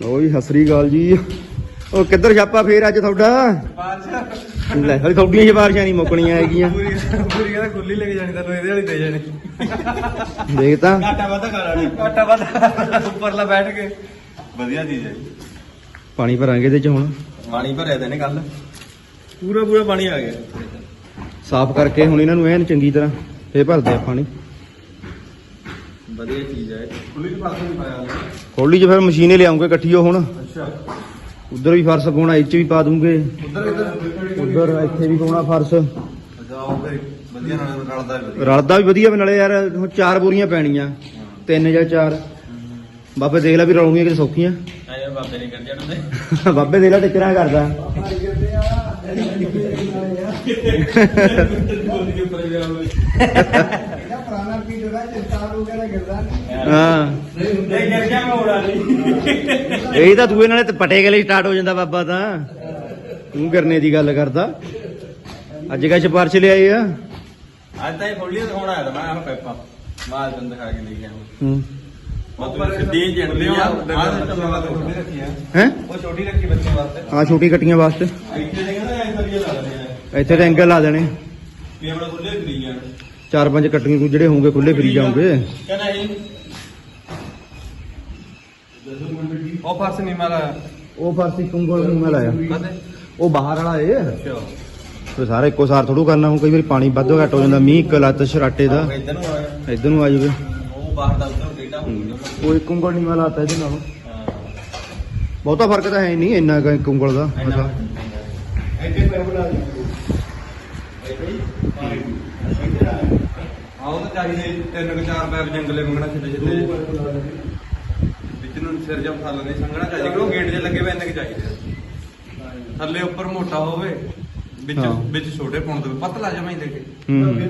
ਲਓ ਜੀ ਸਤਿ ਸ੍ਰੀ ਅਕਾਲ ਜੀ। ਉਹ ਕਿੱਧਰ ਛਾਪਾ ਫੇਰ ਅੱਜ ਤੁਹਾਡਾ? ਲੈ ਹਲੇ ਤੁਹਾਡੀਆਂ ਸਿਫਾਰਸ਼ਾਂ ਨਹੀਂ ਮੁੱਕਣੀਆਂ ਹੈਗੀਆਂ। ਪੂਰੀ ਪੂਰੀ ਕਹਿੰਦਾ ਖੁੱਲੀ ਲੈ ਕੇ ਜਾਣੀ ਤੈਨੂੰ ਇਹਦੇ ਵਾਲੀ ਦੇ ਜਾਣੀ। ਦੇਖ ਤਾਂ। ਘਾਟਾ ਵਾਧਾ ਕਰਾ ਲਈ ਘਾਟਾ ਵਾਧਾ ਉੱਪਰਲਾ ਬੈਠ ਕੇ। ਵਧੀਆ ਚੀਜ਼ ਹੈ ਪਾਣੀ ਭਰਾਂਗੇ ਇਹਦੇ ਚ ਹੁਣ। ਪਾਣੀ ਭਰਿਆ ਤੇ ਨੇ ਕੱਲ ਪੂਰਾ ਪੂਰਾ ਪਾਣੀ ਆ ਗਿਆ। ਸਾਫ਼ ਕਰਕੇ ਹੁਣ ਇਹਨਾਂ ਨੂੰ ਐਨ ਚੰਗੀ ਤਰ੍ਹਾਂ ਫੇਰ ਭਰਦੇ ਆ ਪਾਣੀ। ਵਧੀਆ ਚੀਜ਼ ਹੈ। ਖੁੱਲੀ ਚ ਪਾਸੇ ਨਹੀਂ ਪਾਇਆ ਖੋਲੀ ਚ ਫਿਰ ਮਸ਼ੀਨੇ ਲਿਆਉਂਗੇ ਇਕੱਠੀ ਉਹ ਹੁਣ। ਅੱਛਾ। ਉਧਰ ਵੀ ਫਰਸ਼ ਪਾਉਣਾ ਇਹ ਚ ਵੀ ਪਾ ਦੂੰਗੇ। ਉਧਰ ਇੱਥੇ ਵੀ ਪਾਉਣਾ ਫਰਸ਼। ਜਾਓ ਫਿਰ ਵਧੀਆ ਨਾਲ ਰਲਦਾ ਵੀ ਵਧੀਆ। ਰਲਦਾ ਵੀ ਵਧੀਆ ਵੀ ਨਾਲੇ ਯਾਰ ਹੁਣ ਚਾਰ ਬੋਰੀਆਂ ਪੈਣੀਆਂ। ਤਿੰਨ ਜਾਂ ਚਾਰ। ਬਾਬੇ ਦੇਖ ਲੈ ਵੀ ਰਲੂਗੀਆਂ ਕਿ ਸੌਖੀਆਂ। ਆਇਆ ਬਾਬੇ ਨੇ ਕਰ ਜਾਣਾ ਬਾਬੇ ਦੇਖ ਲੈ ਟਿਚਰਾਂ ਕਰਦਾ। ਹਾਂ। ਨਹੀਂ ਕਰ ਗਿਆ ਮੈਂ ਉਡਾ ਲਈ ਇਹ ਤਾਂ ਦੂਏ ਨਾਲੇ ਤੇ ਪਟੇ ਗਲੇ ਸਟਾਰਟ ਹੋ ਜਾਂਦਾ ਬਾਬਾ ਤਾਂ। ਤੂੰ ਕਰਨੇ ਦੀ ਗੱਲ ਕਰਦਾ। ਅੱਜ ਕਾ ਸਿਫਾਰਸ਼ ਲਿਆਏ ਆ? ਅੱਜ ਤਾਂ ਇਹ ਫੁੱਲੀ ਦਿਖਾਉਣਾ ਆਇਆ ਤਾਂ ਮੈਂ ਆਹ ਪੈਪਾ ਮਾਲ ਤੈਨੂੰ ਦਿਖਾ ਕੇ ਲੈ ਗਿਆ ਹੂੰ। ਉੱਪਰ ਸਿੱਧੀ ਜੰਡਲੀ ਆ ਹੈ? ਉਹ ਛੋਟੀ ਰੱਖੀ ਬੱਚੇ ਵਾਸਤੇ। ਆ ਛੋਟੀ ਕੱਟੀਆਂ ਵਾਸਤੇ। ਇੱਥੇ ਦੇ ਕਹਿੰਦਾ ਐਂ ਵਧੀਆ ਲਾ ਆ। ਇੱਥੇ ਤੇ ਐਂਗਲ ਲਾ ਦੇਣੇ। ਵੀ ਆਪਣਾ ਖੁੱਲੇ ਫਰੀ ਜਾਣ ਚਾਰ ਪੰਜ ਕੱਟੀਆਂ ਜਿਹੜੇ ਹੋਣਗੇ ਖੁੱਲੇ ਫਰੀ ਜਾਓਗੇ। ਕਹਿੰਦਾ ਇਹ ਉਹ ਫਰਸ ਨਹੀਂ ਮਾਰਾ ਉਹ ਫਰਸੀ ਕੁੰਗਲ ਨੂੰ ਮੈਂ ਲਾਇਆ। ਕਦੇ? ਉਹ ਬਾਹਰ ਵਾਲਾ ਏ ਅੱਛਾ। ਤੇ ਸਾਰਾ ਇੱਕੋ ਸਾਰ ਥੋੜੂ ਕਰਨਾ ਹੁਣ ਕਈ ਵਾਰੀ ਪਾਣੀ ਵੱਧ ਘੱਟ ਹੋ ਜਾਂਦਾ ਮੀਂਹ ਕਲੱਤ ਛਰਾਟੇ ਦਾ। ਇੱਧਰ ਨੂੰ ਆਇਆ ਇੱਧਰ ਨੂੰ ਆ ਜਾਵੇ ਉਹ ਬਾਹਰ ਦਾ ਉੱਧਰ ਡੇਟਾ ਹੋ ਗਿਆ। ਉਹ ਇੱਕ ਨਹੀਂ ਮੈਂ ਲਾਤਾ ਇਹਦੇ ਨਾਲ। ਬਹੁਤਾ ਫ਼ਰਕ ਤਾਂ ਹੈ ਨਹੀਂ ਇੰਨਾ ਕੁ ਇੱਕ ਉਂਗਲ ਦਾ। ਇੰਨਾ ਅੱਛਾ। ਇੱਥੇ ਪੈਪ ਲਾ ਦੇ। ਆਉ ਤਾਂ ਚਾਹੀਦੇ ਤਿੰਨ ਕੁ ਚਾਰ ਪੈਪ ਜੰਗਲੇ ਮੰਗਣਾ ਛਿੱਟੇ ਛਿੱਟੇ ਸਿਰ ਜਾਂ ਫਲ ਨਹੀਂ ਸੰਗਣਾ ਚਾਹੀਦਾ ਕਿ ਉਹ ਗੇਟ 'ਚ ਲੱਗੇ ਵੇ ਇੰਨੇ ਕੁ ਚਾਹੀਦੇ ਆ। ਥੱਲੇ ਉੱਪਰ ਮੋਟਾ ਹੋਵੇ ਵਿੱਚ ਹਾਂ। ਵਿੱਚ ਛੋਟੇ ਪੁੰਡ ਦੇ ਪਤਲਾ ਜਮਾ ਹੀ ਦੇਖੇ। ਹੂੰ।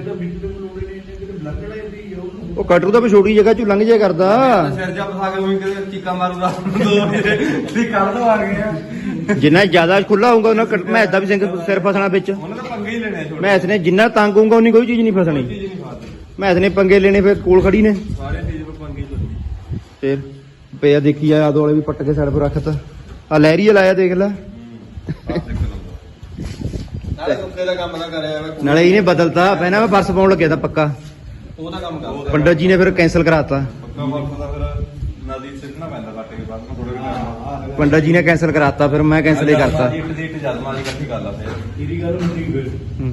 ਉਹ ਕਟਰੂ ਤਾਂ ਵੀ ਛੋਟੀ ਜਗ੍ਹਾ ਚ ਲੰਘ ਜਾਇਆ ਕਰਦਾ। ਸਿਰ ਜਾਂ ਫਸਾ ਕੇ ਉਹੀ ਕਿਤੇ ਚੀਕਾ ਮਾਰੂ ਰਾਤ ਨੂੰ ਦੋ ਵਜੇ ਵੀ ਕੱਢ ਦੋ ਆ ਗਏ ਆ ਜਿੰਨਾ ਜ਼ਿਆਦਾ ਖੁੱਲਾ ਹੋਊਗਾ ਉਹਨਾਂ ਮੈਥ ਦਾ ਵੀ ਸਿੰਘ ਸਿਰ ਫਸਣਾ ਵਿੱਚ। ਉਹਨਾਂ ਦਾ ਪੰਗੇ ਹੀ ਲੈਣੇ ਆ ਛੋਟੇ। ਮੈਥ ਨੇ ਜਿੰਨਾ ਤੰਗ ਹੋਊਗਾ ਉਨੀ ਕੋਈ ਚੀਜ਼ ਨਹੀਂ ਕੋਈ ਫਸਣੀ ਚੀਜ਼ ਨਹੀਂ ਫਾਦਦੇ ਮੈਥ ਨੇ ਪੰਗੇ ਲੈਣੇ ਫਿਰ ਕੋਲ ਖੜੀ ਨੇ। ਸਾਰੇ ਚੀਜ਼ ਪਰ ਪੰਗੇ ਹੀ ਫਿਰ? ਪਿਆ ਦੇਖੀ ਆ ਆਦੋ ਵਾਲੇ ਵੀ ਪੱਟ ਕੇ ਸਾਈਡ 'ਤੇ ਰੱਖਤਾ। ਆ ਲਹਿਰੀਆ ਲਾਇਆ ਦੇਖ ਲੈ। ਨਾਲੇ ਕੁੱਤੇ ਦਾ ਕੰਮ ਨਾ ਕਰਿਆ ਵਾ ਨਾਲੇ ਇਹਨੇ ਬਦਲਤਾ ਪਹਿਲਾਂ ਮੈਂ ਪਰਸ ਪਾਉਣ ਲੱਗਿਆ ਤਾਂ ਪੱਕਾ। ਉਹਦਾ ਕੰਮ ਕਰਦਾ। ਪੰਡਤ ਜੀ ਨੇ ਫਿਰ ਕੈਨਸਲ ਕਰਾਤਾ। ਪੱਕਾ ਵਰਤ ਦਾ ਫਿਰ ਨਦੀ ਸਿੱਟਣਾ ਪੈਂਦਾ ਕੱਟ ਕੇ ਬਾਅਦ ਨੂੰ ਥੋੜੇ ਜਿਹਾ ਪੰਡਤ ਜੀ ਨੇ ਕੈਨਸਲ ਕਰਾਤਾ ਫਿਰ ਮੈਂ ਕੈਨਸਲ ਹੀ ਕਰਤਾ। ਇੱਟ ਦੀ ਇੱਟ ਜਦ ਮਾਰੀ ਇਕੱਠੀ ਕਰ ਲਾ ਫਿਰ। ਇਹਦੀ ਗੱਲ ਹੁੰਦੀ ਫਿਰ। ਹੂੰ।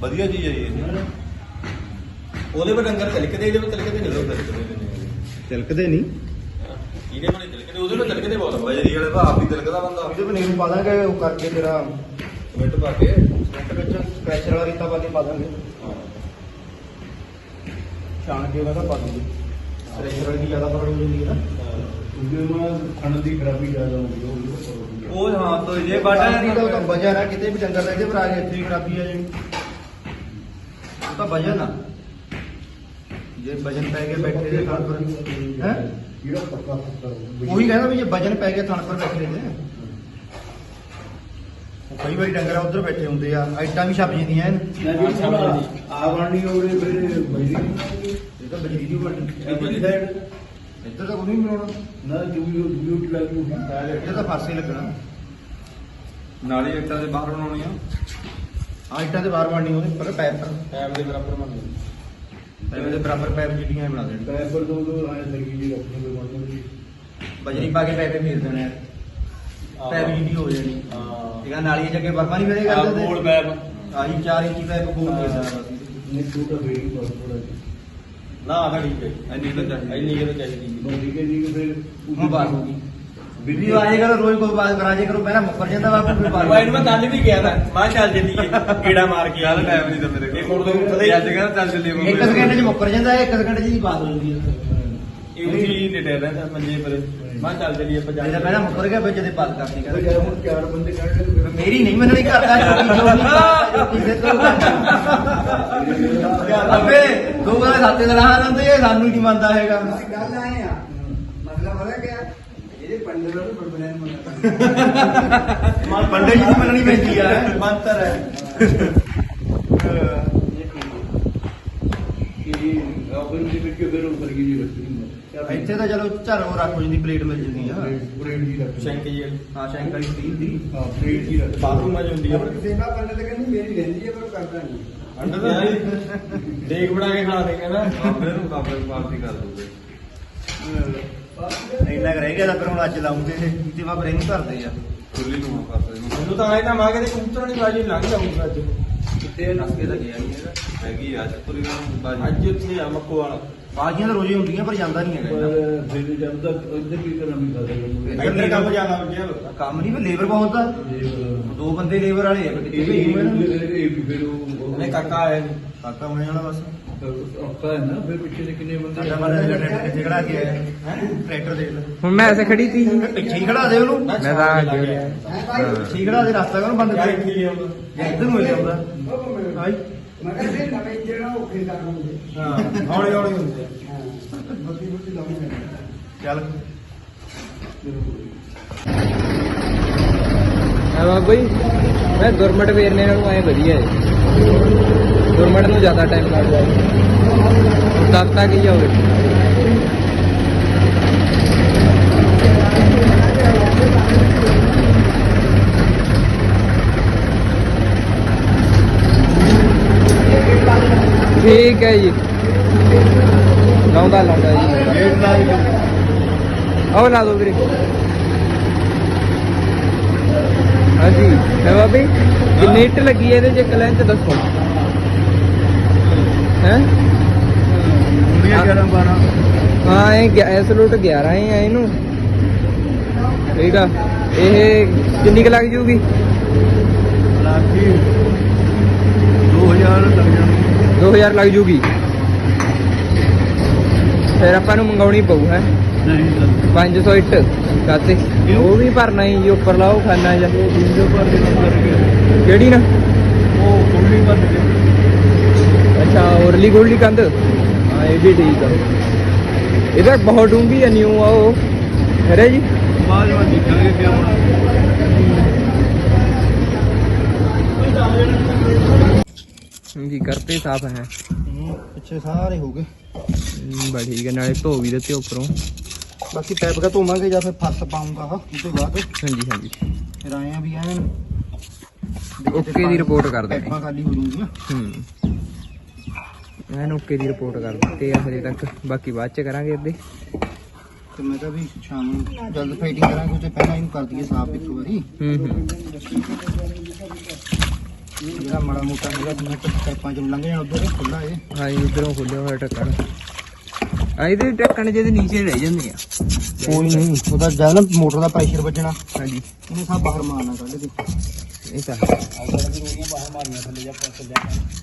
ਵਧੀਆ ਚੀਜ਼ ਹੈ ਜੀ ਇਹ। ਉਹਦੇ ਪਰ ਡੰਗਰ ਤਿਲਕਦੇ ਇਹਦੇ ਪਰ ਤਿਲਕਦੇ ਨਹੀਂ ਲੋਕ। ਤਿਲਕਦੇ ਨਹੀਂ। ਉਹਦੇ ਪਰ ਤਿਲਕਦੇ ਬਹੁਤ ਬਜਰੀ ਵਾਲੇ ਭਾਪ ਵੀ ਤਿਲਕਦਾ ਬੰਦਾ। ਇਹਦੇ ਪਨੀਰ ਪਾ ਦਾਂਗੇ ਉਹ ਕਰਕੇ ਤੇਰਾ ਮਿੰਟ ਪਾ ਕੇ। ਮਿੰਟ ਵਿੱਚ ਪ੍ਰੈਸ਼ਰ ਵਾਲਾ ਰੀਤਾ ਪਾ ਕੇ ਪਾ ਦਾਂਗੇ। ਛਾਣ ਕੇ ਉਹਦਾ ਪਾ ਦਾਂਗੇ। ਪ੍ਰੈਸ਼ਰ ਵਾਲੀ ਦੀ ਜ਼ਿਆਦਾ ਫ਼ਰਕ ਹੋ ਜਾਂਦੀ ਹੈ ਨਾ। ਉਹ ਹਾਂ। ਤੋਂ ਜੇ ਬਾਟਾ ਦਾ ਉਹ ਤਾਂ ਬਾਟਾ ਵਜਨ ਆ ਕਿਤੇ ਵੀ ਡੰਗਰ ਲੈ ਕੇ ਭਰਾ ਕੇ ਇੱਥੇ ਵੀ ਖਰਾਬੀ ਆ ਜਾਣੀ ਉਹ ਤਾਂ ਵਜਨ ਆ। ਜੇ ਵਜਨ ਪੈ ਕੇ ਬੈਠੇ ਦੇ ਥਣ ਪਰ ਹੈ? ਉਹੀ ਕਹਿੰਦਾ ਵੀ ਜੇ ਵਜਨ ਪੈ ਕੇ ਥਣ ਪਰ ਬੈਠੇ ਨੇ ਉਹ ਕਈ ਵਾਰੀ ਡੰਗਰ ਉਧਰ ਬੈਠੇ ਹੁੰਦੇ ਆ ਆਈਟਾਂ ਵੀ ਛੱਪ ਜਾਂਦੀਆਂ ਹਨ। ਇਹ ਤਾਂ ਬਜਰੀ ਦੀ ਬਣਨੀ ਇੱਧਰ ਤਾਂ ਕੋਈ ਨਹੀਂ ਬਣਾਉਣਾ। ਇੱਧਰ ਤਾਂ ਫਾਸੇ ਲੱਗਣਾ। ਨਾਲੀ ਇੱਟਾਂ ਦੇ ਬਾਹਰ ਬਣਾਉਣੀਆਂ। ਆ ਇੱਟਾਂ ਦੇ ਬਾਹਰ ਬਣਨੀ ਉਹਦੇ ਪਰ ਪੈਪ ਪਰ। ਟਾਈਮ ਦੇ ਬਰਾਬਰ ਬਣਨੀ ਪੈਪ ਦੇ ਬਰਾਬਰ ਪੈਪ ਜਿਹੜੀਆਂ ਇਹ ਬਣਾ ਦੇਣ ਬਜਰੀ ਪਾ ਕੇ ਪੈਪੇ ਫੇਰ ਦੇਣੇ ਪੈਪ ਜਿਹੜੀ ਹੋ ਜਾਣੀ। ਹਾਂ। ਠੀਕ ਆ ਨਾਲੀਆਂ ਅੱਗੇ ਬਰਫਾਂ ਨਹੀਂ ਫੇਰੇ ਆ ਕਰਦੇ ਗੋਲ ਪੈਪ। ਆਹੀ 4 ਇੰਚੀ ਪੈਪ ਬੋਲ ਦੇ ਸਕਦਾ ਨਾ ਆਦਾ ਠੀਕ ਹੈ। ਇੰਨੀ ਤਾਂ ਚਾਹੀਦੀ। ਇੰਨੀ ਕਿ ਤਾਂ ਚਾਹੀਦੀ। ਹੁਣ ਬਾਤ ਹੋ ਗਈ। ਬਿੱਲੀ ਆਏ ਕਰੋ ਰੋਜ਼ ਕੋਈ ਬਾਤ ਕਰਾ ਜੇ ਕਰੋ ਪਹਿਲਾਂ ਮੁੱਕਰ ਜਾਂਦਾ ਵਾ ਫਿਰ ਬਾਤ ਵਾਈਨ ਮੈਂ ਕੱਲ ਵੀ ਗਿਆ ਤਾਂ ਮੈਂ ਚੱਲ ਚੱਲੀਏ। ਕੀੜਾ ਮਾਰ ਕੇ ਆਹ ਟਾਈਮ ਨਹੀਂ ਤਾਂ ਮੇਰੇ ਕੋਲ। ਇਹ ਫੋਨ ਤੋਂ ਹੀ ਅੱਜ ਕਹਿੰਦਾ ਚੱਲ ਚੱਲੀਏ ਇੱਕ ਸਕਿੰਟ ਚ ਮੁੱਕਰ ਜਾਂਦਾ ਇੱਕ ਸਕਿੰਟ ਚ ਦੀ ਬਾਤ ਹੋ ਜਾਂਦੀ ਹੈ ਇਹ ਵੀ ਡਿਟੇਲ ਰਹਿੰਦਾ ਮੰਜੇ ਪਰ। ਮੈਂ ਚੱਲ ਚੱਲੀਏ ਆਪਾਂ ਜਿਹੜਾ ਪਹਿਲਾਂ ਮੁੱਕਰ ਗਿਆ ਵਿੱਚ ਦੇ ਬਾਤ ਕਰਨੀ ਕਹਿੰਦਾ ਮੇਰੀ ਨਹੀਂ ਮੰਨਣੀ ਕਰਦਾ ਜੋ ਜੋ ਕਿਸੇ ਤੋਂ ਅੱਬੇ ਦੋ ਵਾਰ ਸਾਤੇ ਦਾ ਰਹਾ ਇਹ ਸਾਨੂੰ ਹੀ ਨਹੀਂ ਮੰਨਦਾ ਹੈਗਾ। ਗੱਲ ਆਏ ਆ। ਮਤਲਬ ਪਤਾ ਕਿਆ ਇਹਦੇ ਪੰਡਤ ਨੂੰ ਬੜਬੜਿਆਂ ਨੂੰ ਮੰਨਦਾ ਪੰਡਿਤ ਜੀ ਦੀ ਮੰਨਣੀ ਪੈਂਦੀ ਆ। ਮੰਤਰ ਹੈ। ਇੱਥੇ ਤਾਂ ਚਲੋ ਝਰ ਰੱਖ ਜਾਂਦੀ ਪਲੇਟ ਮਿਲ ਜਾਂਦੀ ਆ। ਬ੍ਰੇਡ ਦੀ ਰੱਖ। ਸ਼ੈਂਕ ਜੀ ਹਾਂ ਸ਼ੈਂਕ ਵਾਲੀ ਸਟੀਲ ਦੀ। ਹਾਂ ਬ੍ਰੇਡ ਦੀ ਰੱਖ। ਬਾਥਰੂਮਾਂ ਆ ਪਰ ਕਿਸੇ ਦਾ ਕਰਨੇ ਤੇ ਕਹਿੰਦੀ ਮੇਰੀ ਰਹਿੰਦੀ ਹੈ ਪਰ ਕਰਦਾ ਨਹੀਂ। ਦੇਖ ਬਣਾ ਕੇ ਖਾ ਦੇ ਕਹਿੰਦਾ। ਬਾਬੇ ਨੂੰ ਨੂੰ ਪਾਰਟੀ ਕਰ ਦੂਗੇ ਇੰਨਾ ਰਹਿ ਗਿਆ ਤਾਂ ਫਿਰ ਹੁਣ ਅੱਜ ਲਾਉਂਗੇ ਇਹ ਤੇ ਬਾਬਰੇ ਇਹਨੂੰ ਕਰਦੇ ਆ। ਖੁੱਲੀ ਨੂੰ ਆ ਪਾਸੇ ਨੂੰ ਮੈਨੂੰ ਤਾਂ ਆਏ ਤਾਂ ਮਾਂ ਕਹਿੰਦੇ ਕਬੂਤਰ ਨਹੀਂ ਬਾਜੀ ਲੰਘ ਜਾਊਗਾ ਅੱਜ। ਕਿਤੇ ਨਸਕੇ ਤਾਂ ਗਿਆ ਨਹੀਂ ਹੈਗਾ ਹੈਗੀ ਆ ਚੱਪੂਰੀ ਨੂੰ ਬਾਜੀ। ਅੱਜ ਉੱਥੇ ਆ ਮੱਕੋ ਵਾਲਾ। ਬਾਜੀਆਂ ਤਾਂ ਰੋਜ਼ੇ ਹੁੰਦੀਆਂ ਪਰ ਜਾਂਦਾ ਨਹੀਂ ਹੈਗਾ। ਫਿਰ ਜਦ ਤੱਕ ਇੱਧਰ ਕੀ ਕਰਾਂ ਵੀ ਕਰਦਾ ਇੱਧਰ ਕੰਮ ਜ਼ਿਆਦਾ ਲੋਕਾਂ ਕੰਮ ਨਹੀਂ ਵੀ ਲੇਬਰ ਬਹੁਤ ਆ। ਦੋ ਬੰਦੇ ਲੇਬਰ ਵਾਲੇ ਆ ਇਹਨਾਂ ਨੂੰ ਇਹ ਫਿਰ ਉਹ ਨੇ ਕਾਕਾ ਆਇਆ ਨੀ। ਕਾਕਾ ਹੋਣੇ ਵਾਲਾ ਬਸ। ਔਖਾ ਹੈ ਨਾ ਫਿਰ ਪਿੱਛੇ ਦੇ ਕਿੰਨੇ ਬੰਦੇ ਸਾਡਾ ਮਾੜਾ ਜਿਹਾ ਟਰੈਕਟਰ ਕਿੱਥੇ ਖੜਾ ਕੇ ਆਇਆ ਹੈ ਟਰੈਕਟਰ ਦੇਖ ਲੈ ਹੁਣ ਮੈਂ ਐਸੇ ਖੜੀ ਤੀ। ਪਿੱਛੇ ਹੀ ਖੜਾ ਦੇ ਉਹਨੂੰ। ਮੈਂ ਤਾਂ ਅੱਗੇ ਹੋ ਰਿਹਾ ਪਿੱਛੇ ਹੀ ਖੜਾ ਦੇ ਰਸਤਾ ਕਰੋ ਬੰਦ ਕਰ? ਆਉਂਦਾ ਇੱਧਰ ਨੂੰ ਹੀ ਲਿਆਉਂਦਾ। ਹਾਈ ਮੈਂ ਕਹਿੰਦਾ ਨਵੇਂ ਜਿਹੜਾ ਔਖੇ ਕਰ ਲਵਾਂਗੇ ਹਾਂ ਹੌਲੀ ਹੌਲੀ ਹੁੰਦੇ। ਆ ਹਾਂ। ਬੱਤੀ ਬੱਤੀ ਲਾਉਂਗੇ ਚੱਲ। ਹਾਂ ਬਾਬਾ ਜੀ ਮੈਂ ਗੁਰਮਟ ਵੇਰਨੇ ਨਾਲੋਂ ਆਏ ਵਧੀਆ ਹੈ ਗੁਰਮਟ ਨੂੰ ਜ਼ਿਆਦਾ ਟਾਈਮ ਲੱਗ ਹੈ ਦਸ ਕੀ ਹੀ ਜਾਓਗੇ ਠੀਕ ਹੈ ਜੀ। ਲਾਉਂਦਾ ਲਾਉਂਦਾ ਜੀ। ਆਓ ਲਾ ਦੋ ਵੀਰੇ। ਹਾਂਜੀ ਹੈ ਬਾਬੀ, ਕਿੰਨੀ ਇੱਟ ਲੱਗੀ ਹੈ ਇਹਦੇ ਚ? ਇੱਕ ਦੱਸੋ। ਹੈ? ਹੁੰਦੀਆਂ 11 12 ਹਾਂ ਇਹ ਇਸ ਲੁੱਟ 11 ਹੀ ਆ ਇਹਨੂੰ। ਠੀਕ ਆ। ਇਹ ਕਿੰਨੀ ਕੁ ਲੱਗ ਜੂਗੀ? ਲਾਖੀ 2000 ਲੱਗ ਜਾਣਗੇ 2000 ਲੱਗ ਜੂਗੀ। ਫਿਰ ਆਪਾਂ ਨੂੰ ਮੰਗਾਉਣੀ ਪਊ ਹੈ? ਨਹੀਂ ਸਰ 500 ਇੱਟ। ਕਾਤੇ ਉਹ ਵੀ ਭਰਨਾ ਹੀ ਜੀ ਉੱਪਰ ਲਾਓ ਖਾਨਾ ਜਾਂ ਕਿਹੜੀ ਨਾ? ਉਹ ਕੁੰਡੀ ਪਰ ਦੇ ਕੰਧ ਹਾਂ ਇਹ ਵੀ ਠੀਕ ਆ ਇਹਦਾ ਬਹੁਤ ਡੂੰਗੀ ਆ ਨਿਊ ਆ ਉਹ ਹੈ ਜੀ ਬਾਅਦ ਵਿੱਚ ਦੇਖਾਂਗੇ ਕਿ ਆਪਣਾ ਜੀ ਕਰਤੇ ਸਾਫ਼ ਹੈ ਹੂੰ, ਪਿੱਛੇ ਸਾਰੇ ਹੋ ਗਏ ਬਾ ਠੀਕ ਹੈ ਨਾਲੇ ਧੋ ਵੀ ਦਿੱਤੇ ਉੱਪਰੋਂ ਬਾਕੀ ਪੈਪ ਕਾ ਧੋਵਾਂਗੇ ਜਾਂ ਫਿਰ ਫਸ ਪਾਉਂਗਾ ਉਸ ਤੋਂ ਬਾਅਦ ਹਾਂਜੀ ਹਾਂਜੀ ਫਿਰ ਆਏ ਆ ਵੀ ਐਨ ਓਕੇ ਦੀ ਰਿਪੋਰਟ ਕਰ ਦੇਣੀ ਪੈਪਾਂ ਖਾਲੀ ਹੋ ਜੂਗੀਆਂ ਹੂੰ ਐਨ ਓਕੇ ਦੀ ਰਿਪੋਰਟ ਕਰ ਦਿੱਤੇ ਆ ਹਜੇ ਤੱਕ। ਬਾਕੀ ਬਾਅਦ ਚ ਕਰਾਂਗੇ ਅੱਧੇ ਤੇ ਮੈਂ ਕਿਹਾ ਵੀ ਸ਼ਾਮ ਨੂੰ ਜਲਦ ਫਾਈਟਿੰਗ ਕਰਾਂਗੇ ਤੇ ਪਹਿਲਾਂ ਇਹਨੂੰ ਕਰ ਦਈਏ ਸਾਫ਼ ਇੱਕ ਵਾਰੀ। ਹੂੰ ਹੂੰ। ਜਿਹੜਾ ਮਾੜਾ ਮੋਟਾ ਹੈਗਾ ਜਿੰਨਾ ਪੈਪਾਂ ਚੋਂ ਲੰਘ ਜਾਣਾ ਉਧਰ ਖੁੱਲਾ ਏ ਹਾਂ ਜੀ ਉਧਰੋਂ ਖੁੱਲਿਆ ਹੋਇਆ ਢੱਕਣ। ਆ ਇਹਦੇ ਢੱਕਣ ਜਿਹਦੇ ਨੀਚੇ ਰਹਿ ਜਾਂਦੇ ਆ। ਕੋਈ ਨਹੀਂ ਉਹਦਾ ਜਦ ਨਾ ਮੋਟਰ ਦਾ ਪ੍ਰੈਸ਼ਰ ਵੱਜਣਾ ਹਾਂਜੀ। ਉਹਨੇ ਸਭ ਬਾਹਰ ਮਾਰਨਾ ਕੱਢ ਕੇ। ਇਹ ਤਾਂ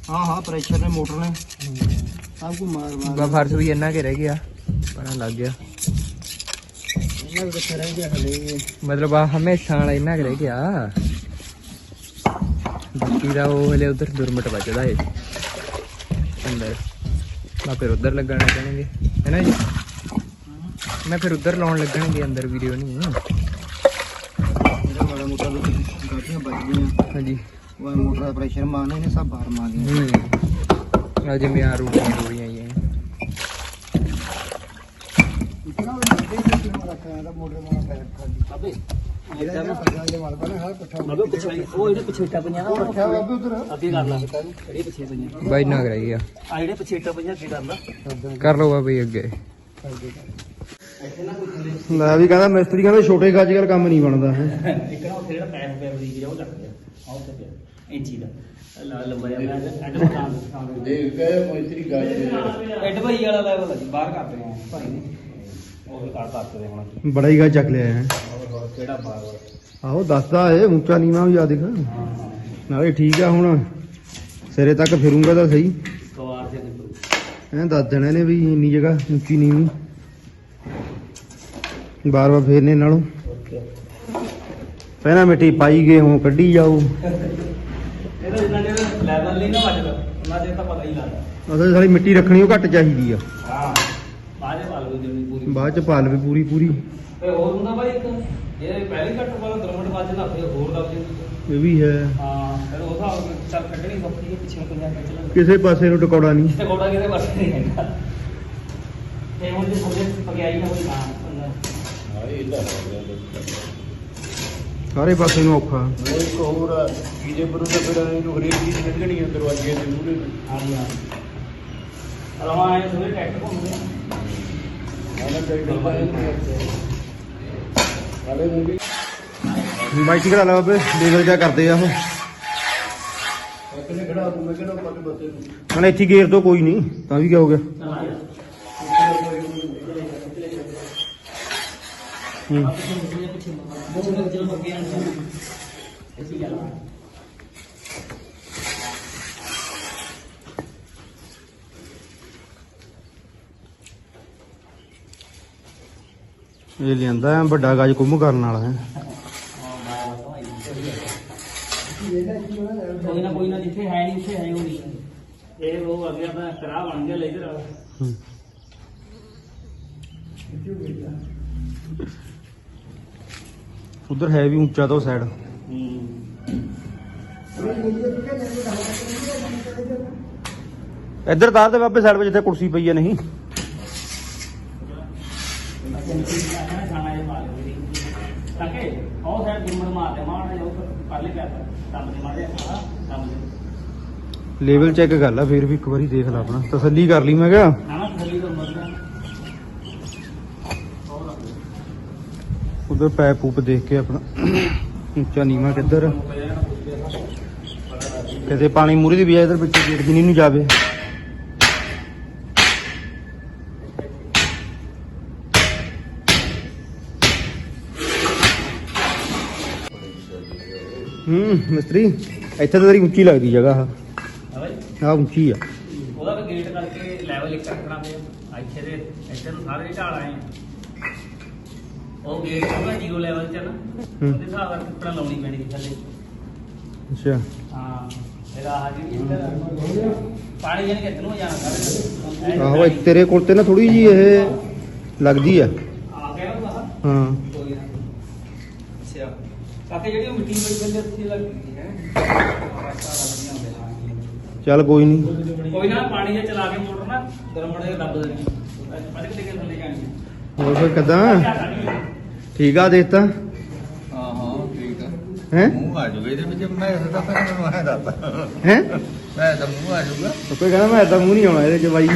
ਹਾਂ। ਹਾਂ ਪ੍ਰੈਸ਼ਰ ਨੇ ਮੋਟਰ ਨੇ। ਸਭ ਕੁ ਮਾਰ ਮਾਰ। ਬਾ ਫਰਸ਼ ਵੀ ਇੰਨਾ ਕੇ ਰਹਿ ਗਿਆ ਪਤਾ ਲੱਗ ਗਿਆ। ਇਹਨਾਂ ਦੇ ਕਿੱਥੇ ਰਹਿ ਗਿਆ ਹਲੇ? ਮਤਲਬ ਆ ਹਮੇਸ਼ਾ ਵਾਲਾ ਇੰਨਾ ਕੁ ਰਹਿ ਗਿਆ। ਬਾਕੀ ਦਾ ਉਹ ਹਲੇ ਉਧਰ ਦੁਰਮਟ ਬਚਦਾ ਏ। ਅੰਦਰ। ਮੈਂ ਫਿਰ ਉਧਰ ਲੱਗਣਾ ਚਾਹਾਂਗੇ ਹੈਨਾ ਜੀ? ਮੈਂ ਫਿਰ ਉਧਰ ਲਾਉਣ ਲੱਗਣਗੇ ਅੰਦਰ ਵੀਡੀਓ ਨਹੀਂ। ਜਿਹੜਾ ਮਾੜਾ ਮੋਟਾ ਲੋਕ ਗਾਟੀਆਂ ਵੱਜਦੀਆਂ ਹਾਂਜੀ। ਉਹ ਮੋਟਰ ਦਾ ਪ੍ਰੈਸ਼ਰ ਮਾਰਨਾ ਇਹਨੇ ਸਭ ਬਾਹਰ ਮਾਰ ਦੇਣਾ ਹੂੰ। ਅੱਜ ਮੈਂ ਆ ਰੂਟੀਨ ਹੋ ਰਹੀਆਂ ਇਹ ਇਤਨਾ ਵੱਡੇ ਨੂੰ ਰੱਖਿਆ ਹੈ ਮੋਟਰ ਮਾਰ ਪੈਰ ਖਾਲੀ। ਅਬੇ ਜਿਹੜਾ ਜਿਹੜਾ ਪੱਠਾ ਦੇ ਮਾਲ ਬਣਾ ਹਰ ਪੱਠਾ ਮਗਰ ਪਿੱਛੇ ਉਹ ਜਿਹੜੇ ਪਿਛੇਟਾ ਪਈਆਂ ਨਾ ਉਹ ਰੱਖਿਆ ਬਾਬੇ ਉਧਰ। ਅੱਗੇ ਕਰ ਲਾ। ਜਿਹੜੇ ਪਿੱਛੇ ਪਈਆਂ। ਬਾਈ ਨਾ ਕਰਾਈ ਗਿਆ ਆ ਜਿਹੜੇ ਪਿਛੇਟਾ ਪਈਆਂ ਅੱਗੇ ਕਰ ਲਾ। ਕਰ ਲਓ ਬਾਬਾ ਅੱਗੇ। ਲੈ ਵੀ ਕਹਿੰਦਾ ਮਿਸਤਰੀ ਕਹਿੰਦਾ ਛੋਟੇ ਗੱਜ ਕਰ ਕੰਮ ਨਹੀਂ ਬਣਦਾ ਹੈ ਇੱਕ ਨਾ ਉੱਥੇ ਜਿਹੜਾ ਪੈਪ ਪੈਪ ਦੀ ਜਿਹੜਾ ਉਹ ਚੱਕ ਗਿਆ ਆ ਉੱਥੇ ਪਿਆ। ਇੰਚੀ ਦਾ ਲਾ ਲੰਬਾ ਜਿਹਾ ਮੈਂ ਐਡ ਮਕਾਨ ਦੇ ਦੇਖ ਕੇ ਮੋਇਤਰੀ ਗੱਜ ਐਡ ਭਾਈ ਵਾਲਾ ਲੈਵਲ ਹੈ ਜੀ ਬਾਹਰ ਕਰਦੇ ਆ ਭਾਈ ਨੇ ਉਹ ਵੀ ਕੱਟ ਸਕਦੇ ਹੁਣ ਬੜਾ ਹੀ ਗੱਜ ਚੱਕ ਲਿਆ ਹੈ ਕਿਹੜਾ ਬਾਹਰ ਆਹੋ ਦੱਸਦਾ ਏ ਉੱਚਾ ਨੀਵਾ ਵੀ ਆ ਦੇਖ। ਨਾਲੇ ਠੀਕ ਆ ਹੁਣ। ਸਿਰੇ ਤੱਕ ਫਿਰੂੰਗਾ ਤਾਂ ਸਹੀ। ਸਵਾਰ ਦੇ ਨਿਕਲੂ ਐਂ ਦੱਸ ਦੇਣਾ ਨੇ ਵੀ ਇੰਨੀ ਜਗ੍ਹਾ ਉੱਚੀ ਨੀਵੀਂ। ਬਾਰ ਬਾਰ ਫੇਰਨੇ ਨਾਲੋਂ। ਪਹਿਲਾਂ ਮਿੱਟੀ ਪਾਈ ਗਏ, ਹੁਣ ਕੱਢੀ ਜਾਓ ਇਹਦਾ ਜਿੰਨਾ ਜਿਹੜਾ ਲੈਵਲ ਨਹੀਂ ਨਾ ਵੱਜਦਾ ਉਹਨਾਂ ਦੇ ਤਾਂ ਪਤਾ ਹੀ ਲੱਗਦਾ ਅਸਲ ਸਾਰੀ ਮਿੱਟੀ ਰੱਖਣੀ, ਉਹ ਘੱਟ ਚਾਹੀਦੀ ਆ। ਹਾਂ ਬਾਅਦ ਪਾ ਲਓ ਜਿੰਨੀ ਪੂਰੀ ਬਾਅਦ ਚ ਪਾ ਲਵੇ ਪੂਰੀ ਪੂਰੀ। ਤੇ ਹੋਰ ਹੁੰਦਾ ਭਾਈ ਇੱਕ ਇਹ ਪਹਿਲੀ ਘੱਟ ਵਾਲਾ ਦਰਮਟ ਵੱਜਦਾ ਫਿਰ ਹੋਰ ਦੱਬ ਜਾਂਦੀ ਇਹ ਵੀ ਹੈ। ਹਾਂ ਫਿਰ ਉਹ ਚੱਲ ਕੱਢਣੀ ਸੌਖੀ ਹੈ ਪਿੱਛੇ ਪੰਜਾਂ ਖਿੱਚ ਕਿਸੇ ਪਾਸੇ ਨੂੰ ਟਕੌੜਾ ਨਹੀਂ ਤੇ ਕੋੜਾ ਪਾਸੇ ਨਹੀਂ ਹੈਗਾ। ਤੇ ਹੁਣ ਜੇ ਥੱਲੇ ਪਗਿਆਈ ਨਾ ਕੋਈ ਨਾ ਸਾਰੇ ਪਾਸੇ ਨੂੰ ਔਖਾ। ਇੱਕ ਹੋਰ ਆ ਕੀਜੇ ਪਰ ਉਹਦਾ ਫਿਰ ਇਹਨੂੰ ਹਰੇਕ ਚੀਜ਼ ਕੱਢਣੀ ਆ ਦਰਵਾਜ਼ੇ ਦੇ ਮੂਹਰੇ। ਰਵਾ ਆਏ ਸਵੇਰੇ ਟਰੈਕਟਰ ਘੁੰਮਦੇ ਆਣਾ ਚਾਹੀਦਾ ਹਾਲੇ ਮੂਵੀ ਬਾਈਕ ਕਰਾ ਲਾ ਬਾਬੇ ਡੀਜ਼ਲ ਕਿਆ ਕਰਦੇ ਆ ਉਹ? ਕਿਨੇ ਖੜਾ ਤੂੰ ਮੈਂ ਕਿਹੜਾ ਪੱਟ ਬੱਤੇ ਨੂੰ ਹੁਣ ਇੱਥੇ ਗੇਰ ਤੋਂ ਕੋਈ ਨਹੀਂ ਤਾਂ ਵੀ ਕਿਆ ਹੋ ਗਿਆ? ਇਹ ਲਿਆਂਦਾ ਹੈ ਵੱਡਾ ਗਾਜ ਕੁੰਮ ਕਰਨ ਵਾਲਾ ਹੈ। ਕੋਈ ਨਾ ਕੋਈ ਨਾ ਜਿੱਥੇ ਹੈ ਨਹੀਂ ਉੱਥੇ ਹੈ ਉਹ ਨਹੀਂ ਇਹ ਉਹ ਅੱਗੇ ਆਪਣਾ ਕਰਾ ਬਣ ਗਿਆ ਲੈ ਇਧਰ ਉਧਰ ਹੈ ਵੀ ਉੱਚਾ ਤੋਂ ਸਾਈਡ ਇੱਧਰ ਤਾਰ ਦੇ ਬਾਬੇ ਸਾਈਡ 'ਤੇ ਜਿੱਥੇ ਕੁਰਸੀ ਪਈ ਹੈ ਨਹੀਂ। ਲੈਵਲ ਚੈੱਕ ਕਰ ਲੈ ਫਿਰ ਵੀ ਇੱਕ ਵਾਰੀ ਦੇਖ ਲੈ ਆਪਣਾ। ਤਸੱਲੀ ਕਰ ਲਈ ਮੈਂ ਕਿਹਾ ਖਾਣਾ ਥੱਲੇ ਤੋਂ ਮਰ ਗਿਆ ਉਧਰ ਪੈਪ ਪੂਪ ਦੇਖ ਕੇ ਆਪਣਾ ਉੱਚਾ ਨੀਵਾ ਕਿੱਧਰ ਕਿਤੇ ਪਾਣੀ ਮੂਰੀ ਦੀ ਬਜਾਏ ਇਧਰ ਵਿੱਚ ਗੇਟ ਦੀ ਨੂੰ ਜਾਵੇ। ਹੂੰ, ਮਿਸਤਰੀ, ਇੱਥੇ ਤਾਂ ਤੇਰੀ ਉੱਚੀ ਲੱਗਦੀ ਜਗ੍ਹਾ ਆ। ਹਾਂ ਆਹ ਉੱਚੀ ਆ। ਉਹਦਾ ਵੀ ਗੇਟ ਕਰਕੇ ਲੈਵਲ ਇੱਕ ਰੱਖਣਾ ਪਿਆ ਇੱਥੇ ਦੇ, ਇੱਥੇ ਨੂੰ ਸਾਰੇ ਢਾਲ ਆਏ ਆ। ਉਹ ਗੇਟ ਹੋਗਾ ਜ਼ੀਰੋ ਲੈਵਲ ਚ ਨਾ ਹੂੰ। ਉਹਦੇ ਹਿਸਾਬ ਨਾਲ ਟੁੱਟਣਾ ਲਾਉਣੀ ਪੈਣੀ ਸੀ ਥੱਲੇ। ਅੱਛਾ। ਹਾਂ ਇਹਦਾ ਆਹ ਜਿਹੜੀ ਇੱਧਰ ਪਾਣੀ ਜਾਨੀ ਕਿ ਇੱਧਰੋਂ ਜਾਣਾ ਸਾਰੇ ਆਹੋ ਇਹ ਤੇਰੇ ਕੋਲ ਤੇ ਨਾ ਥੋੜੀ ਜੀ ਇਹ ਲੱਗਦੀ ਆ। ਆ ਗਿਆ ਉਹ ਬਾਹਰ? ਹਾਂ। ਕੋਈ ਨਾ। ਅੱਛਾ। ਕਾਕੇ ਜਿਹੜੀ ਉਹ ਮਿੱਟੀ ਪਈ ਬੰਦੇ ਉੱਥੇ ਲੱਗਦੀ ਹੈ। ਚੱਲ ਕੋਈ ਨਹੀਂ ਕੋਈ ਨਾ ਪਾਣੀ ਜੇ ਚਲਾ ਕੇ ਮੋਟਰ ਨਾ ਗਰਮ ਮੜੇ ਦੱਬ ਦੇਣੀ ਪਤਾ ਕਿਤੇ ਥੱਲੇ ਜਾਣੀ ਹੋਰ ਫਿਰ ਕਿੱਦਾਂ? ਠੀਕ ਆ ਦੇਤਾ? ਹਾਂ ਹਾਂ ਠੀਕ ਆ। ਹੈ? ਮੂੰਹ ਆ ਜੂਗਾ ਇਹਦੇ ਵਿੱਚ ਮੈਂ ਤਾਂ ਫਿਰ ਮੈਨੂੰ ਆਇਆ ਦੱਸ ਹੈ? ਮੈਂ ਤਾਂ ਮੂੰਹ ਆ ਜੂਗਾ। ਕੋਈ ਕਹਿੰਦਾ ਮੈਂ ਏਦਾਂ ਮੂੰਹ ਨਹੀਂ ਆਉਣਾ ਇਹਦੇ ਚ ਬਾਈ।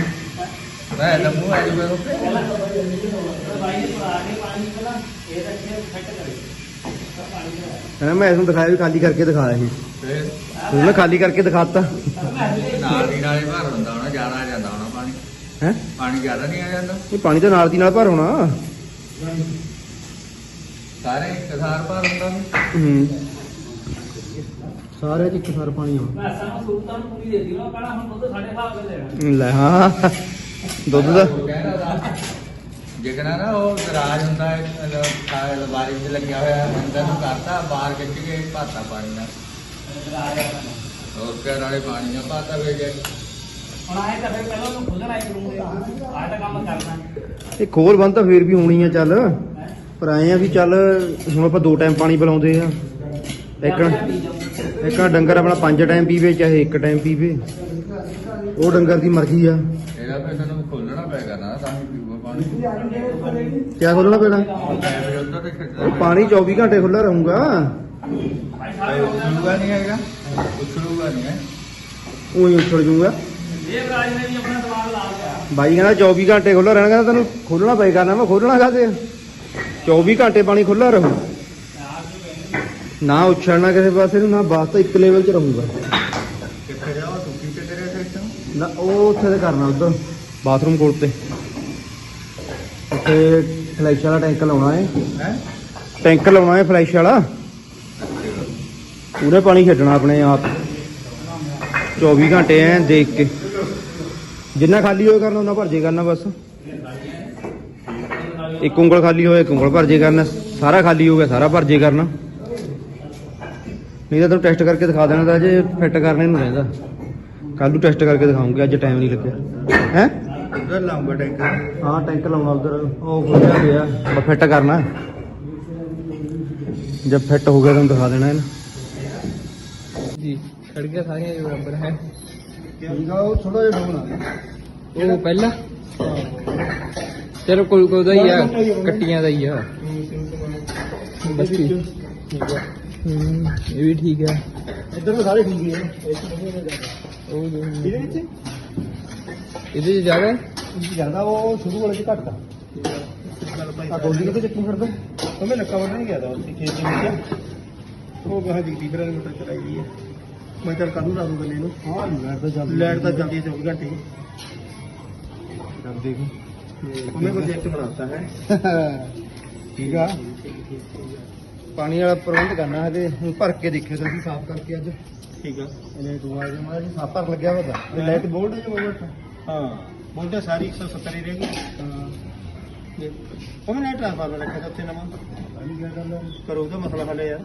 ਮੈਂ ਤਾਂ ਮੂੰਹ ਆ ਜੂਗਾ ਰੁਪਏ ਬਾਈ ਨੇ ਪਾ ਕੇ ਪਾਣੀ ਪਹਿਲਾਂ ਇਹ ਰੱਖੇ ਸੈੱਟ ਕਰੇ ਤਾਂ ਪਾਣੀ ਦਾ ਕਹਿੰਦਾ ਮੈਂ ਇਸ ਨੂੰ ਦਿਖਾਇਆ ਵੀ ਖਾਲੀ ਕਰਕੇ ਦਿਖਾ ਇਹ। ਫਿਰ? ਉਹਨੇ ਖਾਲੀ ਕਰਕੇ ਦਿਖਾਤਾ। ਨਾਲ ਦੀ ਨਾਲੇ ਭਰ ਹੁੰਦਾ ਹੋਣਾ ਜ਼ਿਆਦਾ ਆ ਜਾਂਦਾ ਹੋਣਾ ਪਾਣੀ। ਹੈ? ਪਾਣੀ ਜ਼ਿਆਦਾ ਨਹੀਂ ਆ ਜਾਂਦਾ? ਇਹ ਪਾਣੀ ਤਾਂ ਨਾਲ ਦੀ ਨਾਲ ਭਰ ਹੋਣਾ। ਸਾਰੇ ਕਸਾਰ ਭਰ ਹੁੰਦਾ ਵੀ ਹੂੰ। ਸਾਰੇ ਚ ਇੱਕ ਸਾਰ ਪਾਣੀ ਆਉਣਾ ਮੈਂ ਸਾਨੂੰ ਸਹੂਲਤਾਂ ਨੂੰ ਪੂਰੀ ਦੇ ਦਿਓ ਨਾ ਕਹਿੰਦਾ ਹੁਣ ਦੁੱਧ ਸਾਡੇ ਹਿਸਾਬ ਨਾਲ ਲੈਣਾ। ਲੈ ਹਾਂ। ਦੁੱਧ ਦਾ? ਉਹ ਕਹਿ ਰਿਹਾ ਤਾ, ਜਿਕਣਾ ਨਾ ਉਹ ਦਰਾਜ ਹੁੰਦਾ ਹੈ ਲਵਾਰੀ ਚ ਲੱਗਿਆ ਹੋਇਆ ਅੰਦਰ ਨੂੰ ਕਰਤਾ ਬਾਹਰ ਖਿੱਚ ਕੇ ਭਾਤਾ ਪਾਣੀ ਨਾਲ। ਹੋਰ ਕਹਿ ਨਾਲੇ ਪਾਣੀ ਨਾਲ ਪਾਤਾ ਵੇ ਜੇ ਹੁਣ ਆਏ ਤਾਂ ਫਿਰ ਪਹਿਲਾਂ ਉਹਨੂੰ ਖੁੱਲਣਾ ਰੂਮ ਦੇ ਆਹ ਤਾਂ ਕੰਮ ਕਰਨਾ। ਇਹ ਖੋਲ ਬੰਦ ਤਾਂ ਫੇਰ ਵੀ ਹੋਣੀ ਆ ਚੱਲ। ਹੈ ਪਰ ਆਏ ਆ ਵੀ ਚੱਲ ਹੁਣ ਆਪਾਂ ਦੋ ਟਾਈਮ ਪਾਣੀ ਪਿਲਾਉਂਦੇ ਆ। ਇੱਕ ਇੱਕ ਡੰਗਰ ਆਪਣਾ ਪੰਜ ਟਾਈਮ ਪੀਵੇ ਚਾਹੇ ਇੱਕ ਟਾਈਮ ਪੀਵੇ। ਉਹ ਡੰਗਰ ਦੀ ਮਰਜ਼ੀ ਆ। ਇਹਦਾ ਫਿਰ ਤੁਹਾਨੂੰ ਖੋਲਣਾ ਪੈ ਕਰਨਾ ਤਾਂ ਹੀ ਪੀਊਗਾ ਪਾਣੀ। ਕਿਆ ਖੋਲਣਾ ਪੈਣਾ ਉਹ ਪਾਣੀ 24 ਘੰਟੇ ਖੁੱਲਾ ਰਹੂਗਾ। ਉਛਲੂਗਾ ਨਹੀਂ ਹੈਗਾ। ਉਛਲੂਗਾ ਨਹੀਂ ਹੈ। ਉਹੀ ਉੱਛਲ ਜੂਗਾ। ਇਹ ਰਾਜ ਨੇ ਵੀ ਆਪਣਾ ਦਿਮਾਗ ਲਾ ਲਿਆ ਬਾਈ ਕਹਿੰਦਾ 24 ਘੰਟੇ ਖੁੱਲਾ ਰਹਿਣਾ ਕਹਿੰਦਾ ਤੈਨੂੰ ਖੋਲਣਾ ਪਏ ਕਰਨਾ ਮੈਂ ਖੋਲਣਾ ਕਾਹਦੇ ਆ? 24 ਘੰਟੇ ਪਾਣੀ ਖੁੱਲਾ ਰਹੂ। ਨਾ ਉਛਲਣਾ ਕਿਸੇ ਪਾਸੇ ਨੂੰ ਨਾ ਬਾਸ ਤਾਂ ਇੱਕ ਲੈਵਲ 'ਚ ਰਹੂਗਾ। ਕਿੱਥੇ ਜਾਓ ਟੁੱਕੀ ਤੇ ਤੇਰੇ ਸਿਸਟਮ ਨਾ ਉਹ ਉੱਥੇ ਤੇ ਕਰਨਾ ਉਧਰ ਬਾਥਰੂਮ ਕੋਲ ਤੇ। ਉੱਥੇ ਫਲੈਸ਼ ਵਾਲਾ ਟੈਂਕ ਲਾਉਣਾ ਹੈ ਹੈ? ਟੈਂਕ ਲਾਉਣਾ ਹੈ ਫਲੈਸ਼ ਵਾਲਾ। ਉਹਨੇ ਪਾਣੀ ਛੱਡਣਾ ਆਪਣੇ ਆਪ। 24 ਘੰਟੇ ਐ ਦੇਖ ਕੇ। ਜਿੰਨਾ ਖਾਲੀ ਹੋਏ ਕਰਨਾ ਉਹਨਾਂ ਭਰ ਜੇ ਕਰਨਾ ਬਸ। ਇੱਕ ਉਂਗਲ ਖਾਲੀ ਹੋਏ ਇੱਕ ਉਂਗਲ ਭਰ ਜੇ ਕਰਨਾ ਸਾਰਾ ਖਾਲੀ ਹੋ ਗਿਆ ਸਾਰਾ ਭਰ ਜੇ ਕਰਨਾ। ਨਹੀਂ ਤਾਂ ਟੈਸਟ ਕਰਕੇ ਦਿਖਾ ਦੇਣਾ ਤਾਂ ਅਜੇ ਫਿੱਟ ਕਰਨੇ ਨੂੰ ਰਹਿੰਦਾ। ਕੱਲ ਨੂੰ ਟੈਸਟ ਕਰਕੇ ਦਿਖਾਉਂਗੇ ਅੱਜ ਟਾਈਮ ਨਹੀਂ ਲੱਗਿਆ। ਹੈ? ਉਧਰ ਲਾਉਂਗਾ ਟੈਂਕਰ ਹਾਂ ਟੈਂਕ ਲਾਉਣਾ ਉਧਰ। ਉਹ ਖੋਲਿਆ ਗਿਆ ਬਸ ਫਿੱਟ ਕਰਨਾ। ਜਦ ਫਿੱਟ ਹੋ ਗਿਆ ਤੁਹਾਨੂੰ ਦਿਖਾ ਦੇਣਾ ਇਹਨੂੰ। ਜੀ ਖੜ ਗਿਆ ਸਾਰੀਆਂ ਜੋ ਬਰਾਬਰ ਹੈ। ਠੀਕ ਆ ਉਹ ਥੋੜਾ ਜਿਹਾ ਡੋਣਾ ਉਹ ਪਹਿਲਾ? ਚਲੋ ਕੋਈ ਕੋਈ ਦਾ ਹੀ ਆ। ਕੱਟੀਆਂ ਦਾ ਹੀ ਆ। ਠੀਕ। ਹੂੰ ਇਹ ਵੀ ਠੀਕ ਆ। ਇੱਧਰ ਤਾਂ ਸਾਰੇ ਠੀਕ ਹੀ ਆ। ਉਹ ਇਹਦੇ ਵਿੱਚ? ਇਹਦੇ ਚ ਜ਼ਿਆਦਾ? ਜ਼ਿਆਦਾ ਉਹ ਸ਼ੁਰੂ ਵਾਲੇ ਚ ਘੱਟ ਆ। ਆ ਗੋਲੀ ਕਿਤੇ ਚੱਕੀ ਫਿਰਦਾ? ਉਹ ਮੈਂ ਨੱਕਾ ਵੱਢਣ ਗਿਆ ਤਾਂ ਉੱਥੇ ਖੇਤ ਦੇ ਵਿੱਚ। ਉਹ ਗਾਹ ਜਗਦੀ ਫਿਰ ਮੋਟਰ ਚਲਾਈ ਗਈ ਹੈ ਮੈਂ ਚੱਲ ਕੱਲੂ ਲਾ ਦੂੰ ਗੱਲੇ ਨੂੰ ਹਾਂ ਲੈਟ ਤਾਂ ਚੱਲਦੀ ਲੈਟ ਤਾਂ ਚੱਲਦੀ ਹੈ 24 ਘੰਟੇ। ਦੇਖੋ। ਉਹਨੇ ਪ੍ਰੋਜੈਕਟ ਬਣਾਤਾ ਹੈ? ਠੀਕ ਆ। ਪਾਣੀ ਵਾਲਾ ਪ੍ਰਬੰਧ ਕਰਨਾ ਹੈ ਤੇ ਹੁਣ ਭਰ ਕੇ ਦੇਖਿਓ ਤੁਸੀਂ ਸਾਫ਼ ਕਰਕੇ ਅੱਜ। ਠੀਕ ਆ। ਇਹਨੇ ਦੂਆ ਜੇ ਜਿਹਾ ਸਾਫ਼ ਭਰ ਲੱਗਿਆ ਤਾਂ ਲਾਈਟ ਬੋਲਡ ਜੇ ਮੋਟਰ ਹਾਂ ਬੋਲਡ ਸਾਰੀ 170 ਹੀ ਰਹਿ ਗਈ। ਹਾਂ। ਉਹ ਮੈਂ ਟ੍ਰਾਂਸਫਾਰਮਰ ਰੱਖਿਆ ਤਾਂ ਉੱਥੇ ਨਵਾਂ। ਕਰੋ ਉਹਦਾ ਮਸਲਾ ਹੱਲ ਯਾਰ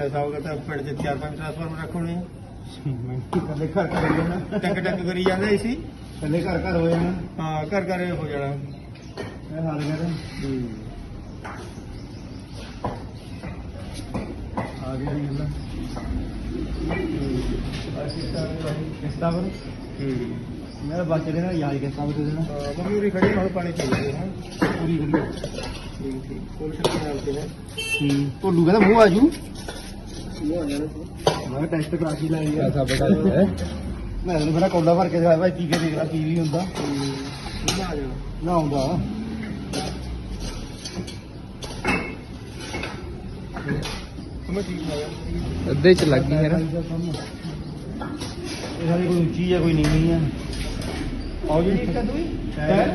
ਐਸਾ ਹੋਗਾ ਤਾਂ ਪਿੰਡ ਦੇ ਚਾਰ ਪੰਜ ਟ੍ਰਾਂਸਫਾਰਮਰ ਰੱਖਣੇ ਆ। ਕੱਲੇ ਘਰ ਘਰ ਹੋ ਜਾਣਾ ਟੱਕ ਟੱਕ ਕਰੀ ਜਾਂਦੇ ਸੀ ਕੱਲੇ ਘਰ ਘਰ ਹੋ ਜਾਣਾ। ਹਾਂ ਘਰ ਘਰ ਹੋ ਜਾਣਾ। ਇਹ ਹਾਲ ਕਰ ਆ ਗਿਆ ਜੀ ਗੱਲਾਂ ਕਿਸਤਾ ਪਰ। ਮੇਰਾ ਬੱਚੇ ਦੇ ਨਾਲ ਯਾਦ ਕਿਸਤਾ ਬਤੇ ਦੇਣਾ ਮੰਮੀ ਉਰੀ ਖੜੀ ਨਾਲ ਪਾਣੀ ਚਾਹੀਦਾ ਹੈ। ਪੂਰੀ ਖੜੀ ਠੀਕ ਠੀਕ। ਕੋਲ ਸ਼ਕਤੀ ਨਾਲ ਤੇ ਹੈ। ਹੂੰ। ਭੋਲੂ ਕਹਿੰਦਾ ਮੂੰਹ ਆਜੂ ਮੂੰਹ ਆ ਜਾਣਾ। ਮੈਂ ਟੈਸਟ ਕਰਾ ਕੇ ਲਾਈ ਆ। ਐਸਾ ਬੜਾ ਹੈ। ਮੈਂ ਤੈਨੂੰ ਫਿਰ ਕੋਲਾ ਭਰ ਕੇ ਦਿਖਾਇਆ ਭਾਈ ਕੀ ਕੇ ਦੇਖ ਲੈ ਕੀ ਵੀ ਹੁੰਦਾ। ਨਾ ਆ ਜਾਣਾ ਨਾ ਆਉਂਦਾ। ਮੈਂ ਠੀਕ ਆ ਗਿਆ ਅੱਧੇ ਚ ਲੱਗ ਗਈ ਹੈ ਨਾ ਇਹ ਸਾਡੀ ਕੋਈ ਉੱਚੀ ਹੈ ਕੋਈ ਨੀਵੀਂ ਹੈ ਆਓ ਜੀ। ਹਾਂ?